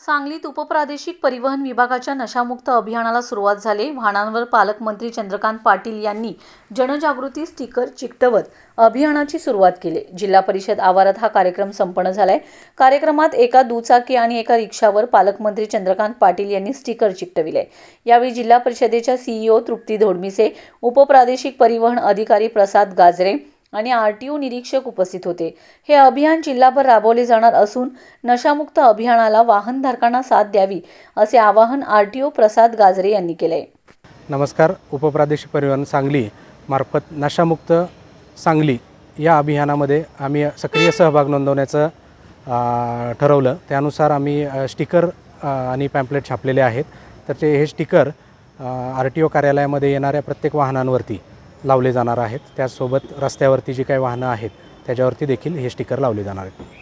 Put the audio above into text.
सांगलीत उपप्रादेशिक परिवहन विभागाच्या नशामुक्त अभियानाला सुरुवात झाली. वाहनांवर पालकमंत्री चंद्रकांत पाटील यांनी जनजागृती स्टिकर चिकटवत अभियानाची सुरुवात केली. जिल्हा परिषद आवारात हा कार्यक्रम संपन्न झालाय. कार्यक्रमात एका दुचाकी आणि एका रिक्षावर पालकमंत्री चंद्रकांत पाटील यांनी स्टिकर चिकटविले. यावेळी जिल्हा परिषदेच्या सीईओ तृप्ती धोडमिसे उपप्रादेशिक परिवहन अधिकारी प्रसाद गाजरे आणि आर टी ओ निरीक्षक उपस्थित होते. हे अभियान जिल्हाभर राबवले जाणार असून नशामुक्त अभियानाला वाहनधारकांना साथ द्यावी असे आवाहन आर टी ओ प्रसाद गाजरे यांनी केले. नमस्कार. उपप्रादेशिक परिवहन सांगली मार्फत नशामुक्त सांगली या अभियानामध्ये आम्ही सक्रिय सहभाग नोंदवण्याचं ठरवलं. त्यानुसार आम्ही स्टिकर आणि पॅम्पलेट छापलेले आहेत. तर ते हे स्टिकर आर टी ओ कार्यालयामध्ये येणाऱ्या प्रत्येक वाहनांवरती लावले जाणार आहेत. त्याचसोबत रस्त्यावरती जी काही वाहनं आहेत त्याच्यावरती देखील हे स्टिकर लावले जाणार आहेत.